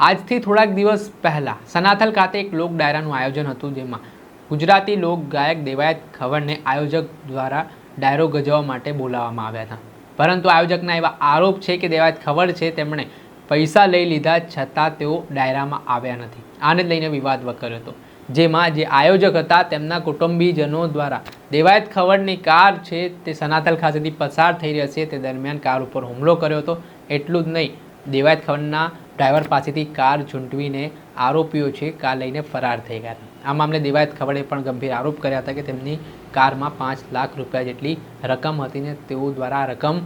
આજથી થોડાક દિવસ પહેલાં સનાથલ ખાતે એક લોક ડાયરાનું આયોજન હતું, જેમાં ગુજરાતી લોક ગાયક દેવાયત ખવડને આયોજક દ્વારા ડાયરો ગજવા માટે બોલાવવામાં આવ્યા હતા. પરંતુ આયોજકના એવા આરોપ છે કે દેવાયત ખવડ છે, તેમણે પૈસા લઈ લીધા છતાં તેઓ ડાયરામાં આવ્યા નથી. આને લઈને વિવાદ વકર્યો હતો, જેમાં જે આયોજક હતા તેમના કુટુંબીજનો દ્વારા દેવાયત ખવડની કાર છે તે સનાતલ ખાતેથી પસાર થઈ રહી હશે, તે દરમિયાન કાર ઉપર હુમલો કર્યો હતો. એટલું જ નહીં દેવાયત ખવડના ડ્રાઈવર પાસેથી કાર ઝૂંટવીને આરોપીઓ છે, કાર લઈને ફરાર થઈ ગયા આ મામલે દેવાયત ખવડે પણ ગંભીર આરોપ કર્યા હતા કે તેમની કારમાં પાંચ લાખ રૂપિયા જેટલી રકમ હતી ને તેઓ દ્વારા રકમ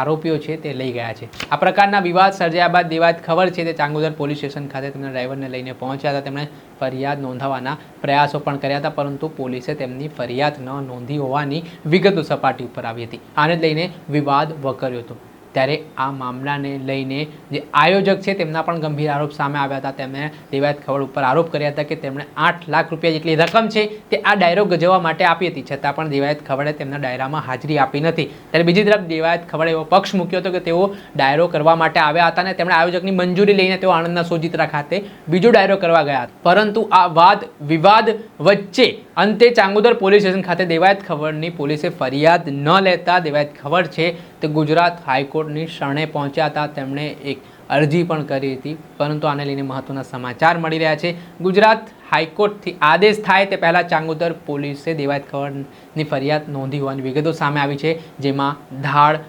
આરોપીઓ છે તે લઈ ગયા છે. આ પ્રકારના વિવાદ સર્જાયા બાદ દેવાયત ખબર છે તે ચાંગોદર પોલીસ સ્ટેશન ખાતે તેમના ડ્રાઈવરને લઈને પહોંચ્યા હતા. તેમણે ફરિયાદ નોંધાવવાના પ્રયાસો પણ કર્યા હતા, પરંતુ પોલીસે તેમની ફરિયાદ ન નોંધી હોવાની વિગતો સપાટી ઉપર આવી હતી. આને લઈને વિવાદ વકર્યો હતો. ત્યારે આ મામલાને લઈને જે આયોજક છે તેમના પણ ગંભીર આરોપ સામે આવ્યા હતા. તેમણે દેવાયત ખવડ ઉપર આરોપ કર્યા હતા કે તેમણે આઠ લાખ રૂપિયા જેટલી રકમ છે તે આ ડાયરો ગજવવા માટે આપી હતી. છતાં પણ દેવાયત ખવડે તેમના ડાયરામાં હાજરી આપી નથી. ત્યારે બીજી તરફ દેવાયત ખવડે એવો પક્ષ મૂક્યો હતો કે તેઓ ડાયરો કરવા માટે આવ્યા હતા અને તેમણે આયોજકની મંજૂરી લઈને તેઓ આણંદના સોજિત્રા ખાતે બીજો ડાયરો કરવા ગયા હતા. પરંતુ આ વાદ વિવાદ વચ્ચે અંતે ચાંગોદર પોલીસ સ્ટેશન ખાતે દેવાયત ખબરની પોલીસે ફરિયાદ ન લેતા દેવાયત ખબર છે તે ગુજરાત હાઈકોર્ટની શરણે પહોંચ્યા હતા, તેમણે એક અરજી પણ કરી હતી. પરંતુ આને લઈને મહત્વના સમાચાર મળી રહ્યા છે. ગુજરાત હાઈકોર્ટથી આદેશ થાય તે પહેલાં ચાંગોદર પોલીસે દેવાયત ખબરની ફરિયાદ નોંધી હોવાની વિગતો સામે આવી છે, જેમાં ધાડ,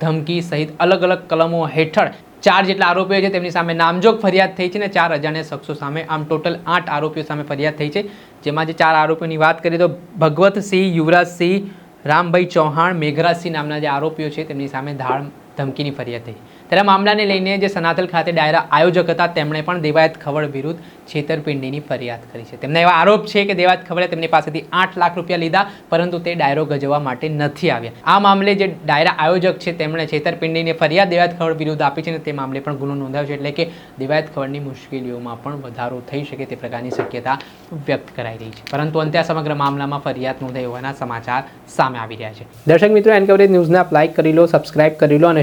ધમકી સહિત અલગ અલગ કલમો હેઠળ ચાર જેટલા આરોપીઓ છે, તેમની સામે નામજોગ ફરિયાદ થઈ છે ને ચાર અજાણ્યા શખ્સો સામે, આમ ટોટલ આઠ આરોપીઓ સામે ફરિયાદ થઈ છે. જેમાં જે ચાર આરોપીઓની વાત કરીએ તો ભગવતસિંહ, યુવરાજસિંહ, રામભાઈ ચૌહાણ, મેઘરાજસિંહ નામના જે આરોપીઓ છે, તેમની સામે ધાડ ધમકીની ફરિયાદ થઈ. ત્યારે મામલાને લઈને જે સનાતલ ખાતે ડાયરા આયોજક હતા, તેમણે પણ દેવાયત ખવડ વિરુદ્ધ છેતરપિંડીની ફરિયાદ કરી છે. તેમના એવા આરોપ છે કે દેવાયત ખવડે તેમની પાસેથી આઠ લાખ રૂપિયા લીધા, પરંતુ તે ડાયરો ગજવા માટે નથી આવ્યા. આ મામલે જે ડાયરા આયોજક છે, તેમણે છેતરપિંડીની ફરિયાદ દેવાયત ખવડ વિરુદ્ધ આપી છે અને તે મામલે પણ ગુનો નોંધાયો છે, એટલે કે દેવાયત ખવડની મુશ્કેલીઓમાં પણ વધારો થઈ શકે તે પ્રકારની શક્યતા વ્યક્ત કરાઈ રહી છે. પરંતુ અંતે આ સમગ્ર મામલામાં ફરિયાદ નોંધાઈ હોવાના સમાચાર સામે આવી રહ્યા છે. દર્શક મિત્રો એનકવરેજ ન્યૂઝને આપ કરી લો સબસ્ક્રાઇબ કરી લો અને